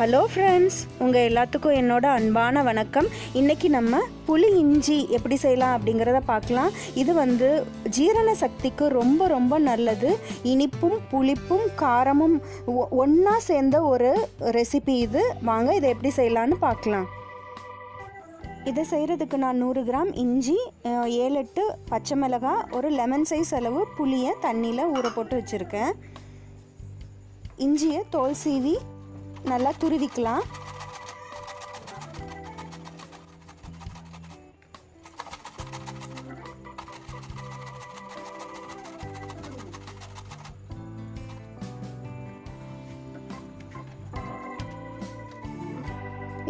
Hello friends உங்கள் எல்லாத்துக்கும் என்னோட அன்பான வணக்கம். இன்றைக்கி நம்ம புளி இஞ்சி எப்படி செய்யலாம் அப்படிங்கிறத பார்க்கலாம். இது வந்து ஜீரண சக்திக்கு ரொம்ப ரொம்ப நல்லது. இனிப்பும் புளிப்பும் காரமும் ஒன்றா சேர்ந்த ஒரு ரெசிபி இது. வாங்க இதை எப்படி செய்யலான்னு பார்க்கலாம். இதை செய்கிறதுக்கு நான் நூறு கிராம் இஞ்சி ஏழு எட்டு பச்சை மிளகாய் ஒரு லெமன் சைஸ் அளவு புளியை தண்ணியில் ஊற போட்டு வச்சுருக்கேன். இஞ்சியை தோல் சீவி நல்லா துருவிக்கலாம்.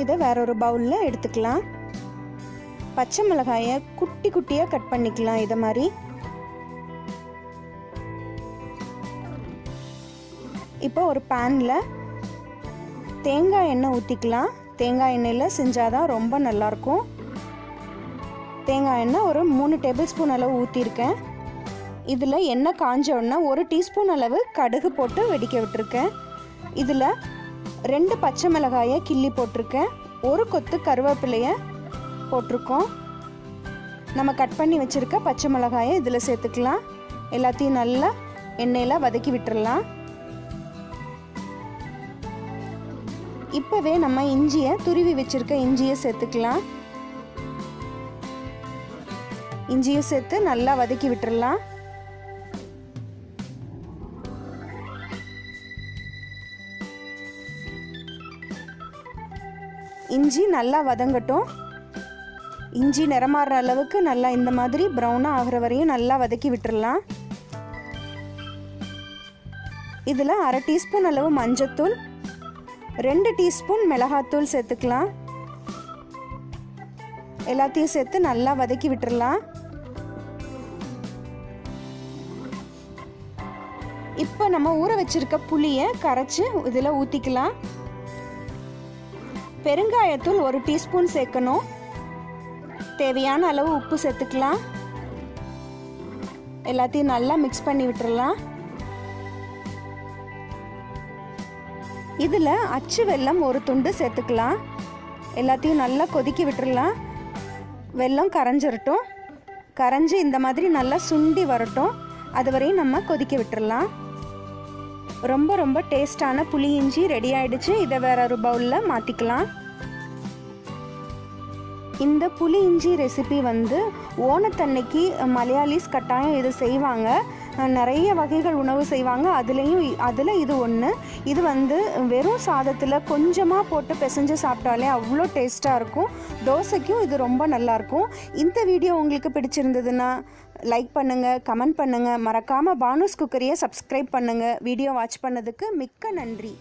இதை வேற ஒரு பவுலில் எடுத்துக்கலாம். பச்சை மிளகாயை குட்டி குட்டியாக கட் பண்ணிக்கலாம் இதை மாதிரி. இப்போ ஒரு பேனில் தேங்காய் எண்ணெய் ஊற்றிக்கலாம் தேங்காய் எண்ணெயில் செஞ்சால் தான் ரொம்ப நல்லாயிருக்கும். தேங்காய் எண்ணெய் ஒரு மூணு டேபிள் ஸ்பூன் அளவு ஊற்றிருக்கேன் இதில் எண்ணெய் காஞ்ச உடனே ஒரு டீஸ்பூன் அளவு கடுகு போட்டு வெடிக்க விட்டுருக்கேன். இதில் ரெண்டு பச்சை மிளகாயை கிள்ளி போட்டிருக்கேன். ஒரு கொத்து கருவேப்பிலையை போட்டிருக்கோம். நம்ம கட் பண்ணி வச்சுருக்க பச்சை மிளகாயை இதில் சேர்த்துக்கலாம். எல்லாத்தையும் நல்லா எண்ணெயில் வதக்கி விட்டுறலாம். இப்போவே நம்ம இஞ்சியை துருவி வச்சுருக்க இஞ்சியை சேர்த்துக்கலாம். இஞ்சியை சேர்த்து நல்லா வதக்கி விட்டுடலாம் இஞ்சி நல்லா வதங்கட்டும். இஞ்சி நிறமாற அளவுக்கு நல்லா இந்த மாதிரி ப்ரௌனாக ஆகிற வரையும் நல்லா வதக்கி விட்டுடலாம் இதில் அரை டீஸ்பூன் அளவு மஞ்சத்தூள் ரெண்டு டீஸ்பூன் மிளகாத்தூள் சேர்த்துக்கலாம். எல்லாத்தையும் சேர்த்து நல்லா வதக்கி விட்டுறலாம். இப்போ நம்ம ஊற வச்சிருக்க புளியை கரைச்சி இதில் ஊற்றிக்கலாம் பெருங்காயத்தூள் ஒரு டீஸ்பூன் சேர்க்கணும். தேவையான அளவு உப்பு சேர்த்துக்கலாம். எல்லாத்தையும் நல்லா மிக்ஸ் பண்ணி விட்டுடலாம் இதில் அச்சு வெல்லம் ஒரு துண்டு சேர்த்துக்கலாம். எல்லாத்தையும் நல்லா கொதிக்க விட்டுடலாம் வெல்லம் கரைஞ்சிரட்டும். கரைஞ்சி இந்த மாதிரி நல்லா சுண்டி வரட்டும். அது வரையும் நம்ம கொதிக்க விட்டுடலாம் ரொம்ப ரொம்ப டேஸ்டான புளி இஞ்சி ரெடி ஆகிடுச்சு இதை வேற ஒரு பவுலில் மாற்றிக்கலாம் இந்த புளி இஞ்சி ரெசிபி வந்து ஓணத்தன்னைக்கு மலையாளிஸ் கட்டாயம் இது செய்வாங்க. நிறைய வகைகள் உணவு செய்வாங்க. அதுலேயும் அதில் இது ஒன்று இது வந்து வெறும் சாதத்தில் கொஞ்சமாக போட்டு பிசைஞ்சு சாப்பிட்டாலே அவ்வளோ டேஸ்ட்டாக இருக்கும். தோசைக்கும் இது ரொம்ப நல்லாயிருக்கும் இந்த வீடியோ உங்களுக்கு பிடிச்சிருந்ததுன்னா லைக் பண்ணுங்கள் கமெண்ட் பண்ணுங்கள் மறக்காமல் பானுஸ் குக்கரியை சப்ஸ்கிரைப் பண்ணுங்கள் வீடியோ வாட்ச் பண்ணதுக்கு மிக்க நன்றி.